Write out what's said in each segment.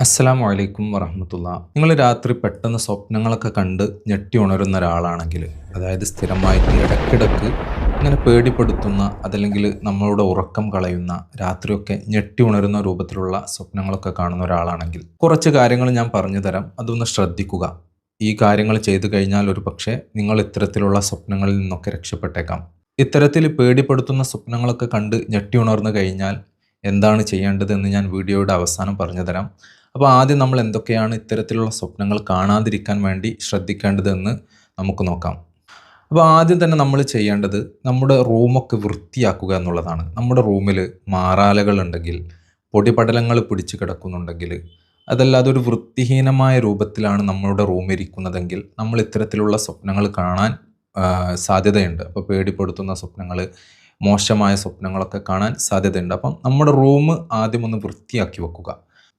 അസ്സലാമു വലൈക്കും വറഹമത്തുള്ള. നിങ്ങൾ രാത്രി പെട്ടെന്ന് സ്വപ്നങ്ങളൊക്കെ കണ്ട് ഞെട്ടി ഉണരുന്ന ഒരാളാണെങ്കിൽ അതായത് സ്ഥിരമായിട്ട് ഇടയ്ക്കിടയ്ക്ക് ഇങ്ങനെ പേടിപ്പെടുത്തുന്ന അതല്ലെങ്കിൽ നമ്മളുടെ ഉറക്കം കളയുന്ന രാത്രിയൊക്കെ ഞെട്ടി ഉണരുന്ന രൂപത്തിലുള്ള സ്വപ്നങ്ങളൊക്കെ കാണുന്ന ഒരാളാണെങ്കിൽ കുറച്ച് കാര്യങ്ങൾ ഞാൻ പറഞ്ഞു തരാം. അതൊന്ന് ശ്രദ്ധിക്കുക. ഈ കാര്യങ്ങൾ ചെയ്തു കഴിഞ്ഞാൽ ഒരു പക്ഷേ നിങ്ങൾ ഇത്തരത്തിലുള്ള സ്വപ്നങ്ങളിൽ നിന്നൊക്കെ രക്ഷപ്പെട്ടേക്കാം. ഇത്തരത്തിൽ പേടിപ്പെടുത്തുന്ന സ്വപ്നങ്ങളൊക്കെ കണ്ട് ഞെട്ടി ഉണർന്നു കഴിഞ്ഞാൽ എന്താണ് ചെയ്യേണ്ടതെന്ന് ഞാൻ വീഡിയോയുടെ അവസാനം പറഞ്ഞു തരാം. അപ്പോൾ ആദ്യം നമ്മൾ എന്തൊക്കെയാണ് ഇത്തരത്തിലുള്ള സ്വപ്നങ്ങൾ കാണാതിരിക്കാൻ വേണ്ടി ശ്രദ്ധിക്കേണ്ടതെന്ന് നമുക്ക് നോക്കാം. അപ്പോൾ ആദ്യം തന്നെ നമ്മൾ ചെയ്യേണ്ടത് നമ്മുടെ റൂമൊക്കെ വൃത്തിയാക്കുക എന്നുള്ളതാണ്. നമ്മുടെ റൂമിൽ മാറാലകൾ ഉണ്ടെങ്കിൽ പൊടിപടലങ്ങൾ പിടിച്ച് കിടക്കുന്നുണ്ടെങ്കിൽ അതല്ലാതെ ഒരു വൃത്തിഹീനമായ രൂപത്തിലാണ് നമ്മളുടെ റൂം ഇരിക്കുന്നതെങ്കിൽ നമ്മൾ ഇത്തരത്തിലുള്ള സ്വപ്നങ്ങൾ കാണാൻ സാധ്യതയുണ്ട്. അപ്പോൾ പേടിപ്പെടുത്തുന്ന സ്വപ്നങ്ങൾ മോശമായ സ്വപ്നങ്ങളൊക്കെ കാണാൻ സാധ്യതയുണ്ട്. അപ്പം നമ്മുടെ റൂം ആദ്യം ഒന്ന് വൃത്തിയാക്കി വെക്കുക.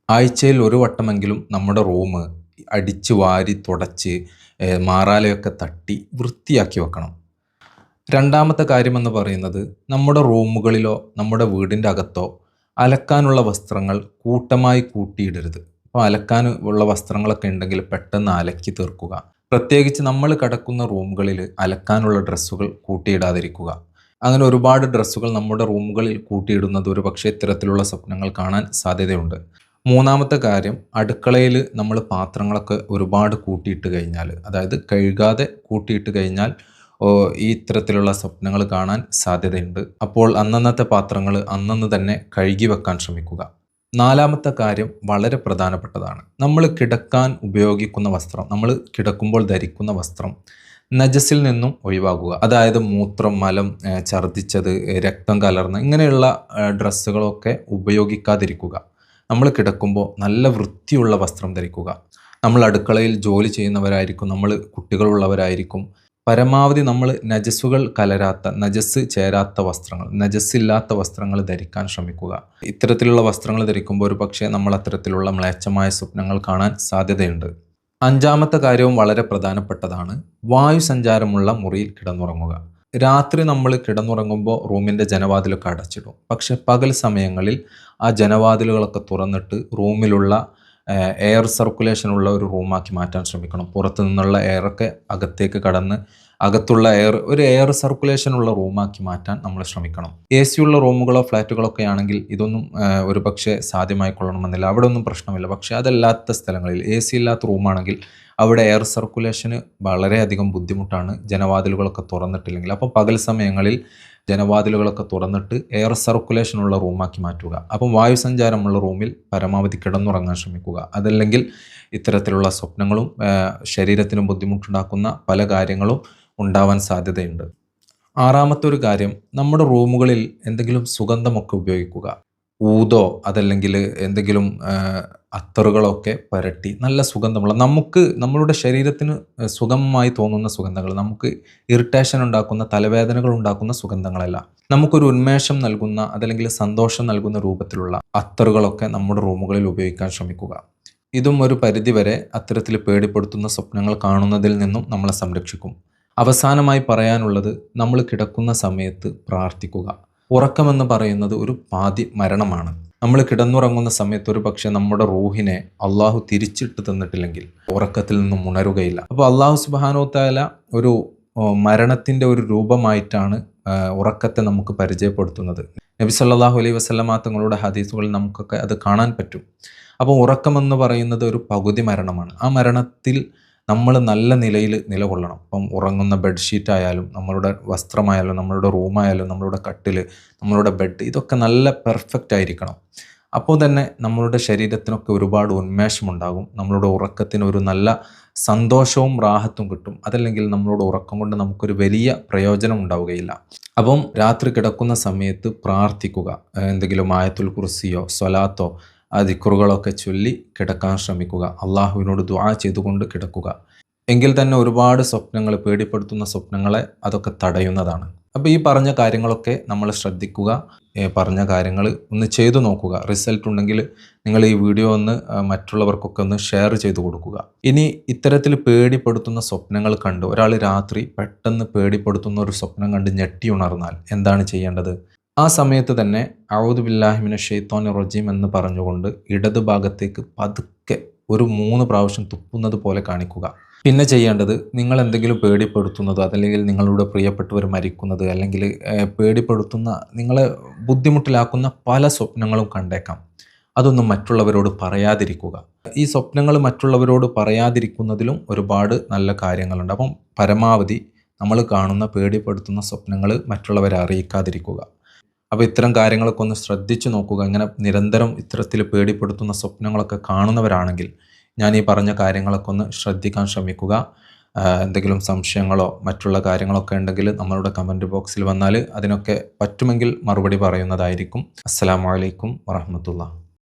ആഴ്ചയിൽ ഒരു വട്ടമെങ്കിലും നമ്മുടെ റൂം അടിച്ച് വാരി തുടച്ച് മാറാലയൊക്കെ തട്ടി വൃത്തിയാക്കി വെക്കണം. രണ്ടാമത്തെ കാര്യമെന്ന് പറയുന്നത് നമ്മുടെ റൂമുകളിലോ നമ്മുടെ വീടിന്റെ അകത്തോ അലക്കാനുള്ള വസ്ത്രങ്ങൾ കൂട്ടമായി കൂട്ടിയിടരുത്. അപ്പോൾ അലക്കാൻ ഉള്ള വസ്ത്രങ്ങളൊക്കെ ഉണ്ടെങ്കിൽ പെട്ടെന്ന് അലക്കി തീർക്കുക. പ്രത്യേകിച്ച് നമ്മൾ കിടക്കുന്ന റൂമുകളിൽ അലക്കാനുള്ള ഡ്രസ്സുകൾ കൂട്ടിയിടാതിരിക്കുക. അങ്ങനെ ഒരുപാട് ഡ്രസ്സുകൾ നമ്മുടെ റൂമുകളിൽ കൂട്ടിയിടുന്നത് ഒരു പക്ഷേ ഇത്തരത്തിലുള്ള സ്വപ്നങ്ങൾ കാണാൻ സാധ്യതയുണ്ട്. മൂന്നാമത്തെ കാര്യം അടുക്കളയിൽ നമ്മൾ പാത്രങ്ങളൊക്കെ ഒരുപാട് കൂട്ടിയിട്ട് കഴിഞ്ഞാൽ അതായത് കഴുകാതെ കൂട്ടിയിട്ട് കഴിഞ്ഞാൽ ഈ ഇത്തരത്തിലുള്ള സ്വപ്നങ്ങൾ കാണാൻ സാധ്യതയുണ്ട്. അപ്പോൾ അന്നന്നത്തെ പാത്രങ്ങൾ അന്നന്ന് തന്നെ കഴുകി വെക്കാൻ ശ്രമിക്കുക. നാലാമത്തെ കാര്യം വളരെ പ്രധാനപ്പെട്ടതാണ്. നമ്മൾ കിടക്കാൻ ഉപയോഗിക്കുന്ന വസ്ത്രം നമ്മൾ കിടക്കുമ്പോൾ ധരിക്കുന്ന വസ്ത്രം നജസിൽ നിന്നും ഒഴിവാക്കുക. അതായത് മൂത്രം മലം ഛർദ്ദിച്ചത് രക്തം കലർന്ന ഇങ്ങനെയുള്ള ഡ്രസ്സുകളൊക്കെ ഉപയോഗിക്കാതിരിക്കുക. നമ്മൾ കിടക്കുമ്പോൾ നല്ല വൃത്തിയുള്ള വസ്ത്രം ധരിക്കുക. നമ്മൾ അടുക്കളയിൽ ജോലി ചെയ്യുന്നവരായിരിക്കും നമ്മൾ കുട്ടികളുള്ളവരായിരിക്കും. പരമാവധി നമ്മൾ നജസ്സുകൾ കലരാത്ത നജസ് ചേരാത്ത വസ്ത്രങ്ങൾ നജസ്സില്ലാത്ത വസ്ത്രങ്ങൾ ധരിക്കാൻ ശ്രമിക്കുക. ഇത്തരത്തിലുള്ള വസ്ത്രങ്ങൾ ധരിക്കുമ്പോൾ ഒരു പക്ഷേ നമ്മൾ അത്തരത്തിലുള്ള മ്ലേച്ഛമായ സ്വപ്നങ്ങൾ കാണാൻ സാധ്യതയുണ്ട്. അഞ്ചാമത്തെ കാര്യവും വളരെ പ്രധാനപ്പെട്ടതാണ്. വായു സഞ്ചാരമുള്ള മുറിയിൽ കിടന്നുറങ്ങുക. രാത്രി നമ്മൾ കിടന്നുറങ്ങുമ്പോൾ റൂമിന്റെ ജനവാതിലൊക്കെ അടച്ചിടും. പക്ഷെ പകൽ സമയങ്ങളിൽ ആ ജനവാതിലുകളൊക്കെ തുറന്നിട്ട് റൂമിലുള്ള എയർ സർക്കുലേഷൻ ഉള്ള ഒരു റൂമാക്കി മാറ്റാൻ ശ്രമിക്കണം. പുറത്തു നിന്നുള്ള എയറൊക്കെ അകത്തേക്ക് കടന്ന് അകത്തുള്ള എയർ ഒരു എയർ സർക്കുലേഷൻ ഉള്ള റൂമാക്കി മാറ്റാൻ നമ്മൾ ശ്രമിക്കണം. എ സി ഉള്ള റൂമുകളോ ഫ്ലാറ്റുകളൊക്കെ ആണെങ്കിൽ ഇതൊന്നും ഒരു പക്ഷേ സാധ്യമായി കൊള്ളണമെന്നില്ല അവിടെ ഒന്നും പ്രശ്നമില്ല. പക്ഷേ അതല്ലാത്ത സ്ഥലങ്ങളിൽ എ സി ഇല്ലാത്ത റൂമാണെങ്കിൽ അവിടെ എയർ സർക്കുലേഷന് വളരെയധികം ബുദ്ധിമുട്ടാണ്. ജനവാതിലുകളൊക്കെ തുറന്നിട്ടില്ലെങ്കിൽ. അപ്പോൾ പകൽ സമയങ്ങളിൽ ജനവാതിലുകളൊക്കെ തുറന്നിട്ട് എയർ സർക്കുലേഷൻ ഉള്ള റൂമാക്കി മാറ്റുക. അപ്പം വായുസഞ്ചാരമുള്ള റൂമിൽ പരമാവധി കിടന്നുറങ്ങാൻ ശ്രമിക്കുക. അതല്ലെങ്കിൽ ഇത്തരത്തിലുള്ള സ്വപ്നങ്ങളും ശരീരത്തിനും ബുദ്ധിമുട്ടുണ്ടാക്കുന്ന പല കാര്യങ്ങളും ഉണ്ടാവാൻ സാധ്യതയുണ്ട്. ആറാമത്തെ ഒരു കാര്യം നമ്മുടെ റൂമുകളിൽ എന്തെങ്കിലും സുഗന്ധമൊക്കെ ഉപയോഗിക്കുക. ഊതോ അതല്ലെങ്കിൽ എന്തെങ്കിലും അത്തറുകളൊക്കെ പരട്ടി നല്ല സുഗന്ധമുള്ള നമുക്ക് നമ്മളുടെ ശരീരത്തിന് സുഗമമായി തോന്നുന്ന സുഗന്ധങ്ങൾ നമുക്ക് ഇറിറ്റേഷൻ ഉണ്ടാക്കുന്ന തലവേദനകൾ ഉണ്ടാക്കുന്ന സുഗന്ധങ്ങളല്ല നമുക്കൊരു ഉന്മേഷം നൽകുന്ന അതല്ലെങ്കിൽ സന്തോഷം നൽകുന്ന രൂപത്തിലുള്ള അത്തറുകളൊക്കെ നമ്മുടെ റൂമുകളിൽ ഉപയോഗിക്കാൻ ശ്രമിക്കുക. ഇതും ഒരു പരിധിവരെ അത്തരത്തിൽ പേടിപ്പെടുത്തുന്ന സ്വപ്നങ്ങൾ കാണുന്നതിൽ നിന്നും നമ്മളെ സംരക്ഷിക്കും. അവസാനമായി പറയാനുള്ളത് നമ്മൾ കിടക്കുന്ന സമയത്ത് പ്രാർത്ഥിക്കുക. ഉറക്കമെന്ന് പറയുന്നത് ഒരു പാതി മരണമാണ്. നമ്മൾ കിടന്നുറങ്ങുന്ന സമയത്ത് ഒരു പക്ഷേ നമ്മുടെ റൂഹിനെ അള്ളാഹു തിരിച്ചിട്ട് തന്നിട്ടില്ലെങ്കിൽ ഉറക്കത്തിൽ നിന്നും ഉണരുകയില്ല. അപ്പോൾ അള്ളാഹു സുബാനോ താല ഒരു മരണത്തിന്റെ ഒരു രൂപമായിട്ടാണ് ഉറക്കത്തെ നമുക്ക് പരിചയപ്പെടുത്തുന്നത്. നബി സല്ലാഹു അലൈഹി വസല്ലമ തങ്ങളുടെ ഹദീസുകളിൽ നമുക്കൊക്കെ അത് കാണാൻ പറ്റും. അപ്പോൾ ഉറക്കമെന്ന് പറയുന്നത് ഒരു പകുതി മരണമാണ്. ആ മരണത്തിൽ നമ്മൾ നല്ല നിലയിൽ നിലകൊള്ളണം. ഇപ്പം ഉറങ്ങുന്ന ബെഡ്ഷീറ്റ് ആയാലും നമ്മളുടെ വസ്ത്രമായാലും നമ്മളുടെ റൂമായാലും നമ്മളുടെ കട്ടിൽ നമ്മളുടെ ബെഡ് ഇതൊക്കെ നല്ല പെർഫെക്റ്റ് ആയിരിക്കണം. അപ്പോൾ തന്നെ നമ്മളുടെ ശരീരത്തിനൊക്കെ ഒരുപാട് ഉന്മേഷമുണ്ടാകും. നമ്മളുടെ ഉറക്കത്തിന് ഒരു നല്ല സന്തോഷവും റാഹത്തും കിട്ടും. അതല്ലെങ്കിൽ നമ്മളുടെ ഉറക്കം കൊണ്ട് നമുക്കൊരു വലിയ പ്രയോജനം ഉണ്ടാവുകയില്ല. അപ്പം രാത്രി കിടക്കുന്ന സമയത്ത് പ്രാർത്ഥിക്കുക. എന്തെങ്കിലും ആയത്തുൽ കുർസിയോ സ്വലാത്തോ ആ ദിക്കുറുകളൊക്കെ ചൊല്ലി കിടക്കാൻ ശ്രമിക്കുക. അള്ളാഹുവിനോട് ദുആ ചെയ്തുകൊണ്ട് കിടക്കുക. എങ്കിൽ തന്നെ ഒരുപാട് സ്വപ്നങ്ങൾ പേടിപ്പെടുത്തുന്ന സ്വപ്നങ്ങളെ അതൊക്കെ തടയുന്നതാണ്. അപ്പോൾ ഈ പറഞ്ഞ കാര്യങ്ങളൊക്കെ നമ്മൾ ശ്രദ്ധിക്കുക. പറഞ്ഞ കാര്യങ്ങൾ ഒന്ന് ചെയ്തു നോക്കുക. റിസൾട്ട് ഉണ്ടെങ്കിൽ നിങ്ങൾ ഈ വീഡിയോ ഒന്ന് മറ്റുള്ളവർക്കൊക്കെ ഒന്ന് ഷെയർ ചെയ്തു കൊടുക്കുക. ഇനി ഇത്തരത്തിൽ പേടിപ്പെടുത്തുന്ന സ്വപ്നങ്ങൾ കണ്ട് ഒരാൾ രാത്രി പെട്ടെന്ന് പേടിപ്പെടുത്തുന്ന ഒരു സ്വപ്നം കണ്ട് ഞെട്ടി ഉണർന്നാൽ എന്താണ് ചെയ്യേണ്ടത്? ആ സമയത്ത് തന്നെ ഔദ് ബില്ലാഹിമിന ഷെയ്ത്തോൻ റജീം എന്ന് പറഞ്ഞുകൊണ്ട് ഇടത് ഭാഗത്തേക്ക് പതുക്കെ ഒരു മൂന്ന് പ്രാവശ്യം തുപ്പുന്നത് പോലെ കാണിക്കുക. പിന്നെ ചെയ്യേണ്ടത് നിങ്ങൾ എന്തെങ്കിലും പേടിപ്പെടുത്തുന്നതോ അതല്ലെങ്കിൽ നിങ്ങളുടെ പ്രിയപ്പെട്ടവർ മരിക്കുന്നത് അല്ലെങ്കിൽ പേടിപ്പെടുത്തുന്ന നിങ്ങളെ ബുദ്ധിമുട്ടിലാക്കുന്ന പല സ്വപ്നങ്ങളും കണ്ടേക്കാം. അതൊന്നും മറ്റുള്ളവരോട് പറയാതിരിക്കുക. ഈ സ്വപ്നങ്ങൾ മറ്റുള്ളവരോട് പറയാതിരിക്കുന്നതിലും ഒരുപാട് നല്ല കാര്യങ്ങളുണ്ട്. അപ്പം പരമാവധി നമ്മൾ കാണുന്ന പേടിപ്പെടുത്തുന്ന സ്വപ്നങ്ങൾ മറ്റുള്ളവരെ അറിയിക്കാതിരിക്കുക. അപ്പോൾ ഇത്തരം കാര്യങ്ങളൊക്കെ ഒന്ന് ശ്രദ്ധിച്ചു നോക്കുക. ഇങ്ങനെ നിരന്തരം ഇത്തരത്തിൽ പേടിപ്പെടുത്തുന്ന സ്വപ്നങ്ങളൊക്കെ കാണുന്നവരാണെങ്കിൽ ഞാൻ ഈ പറഞ്ഞ കാര്യങ്ങളൊക്കെ ഒന്ന് ശ്രദ്ധിക്കാൻ ശ്രമിക്കുക. എന്തെങ്കിലും സംശയങ്ങളോ മറ്റുള്ള കാര്യങ്ങളൊക്കെ ഉണ്ടെങ്കിൽ നമ്മളുടെ കമന്റ് ബോക്സിൽ വന്നാൽ അതിനൊക്കെ പറ്റുമെങ്കിൽ മറുപടി പറയുന്നതായിരിക്കും. അസ്സാം വലൈക്കും വറഹമത്തുള്ള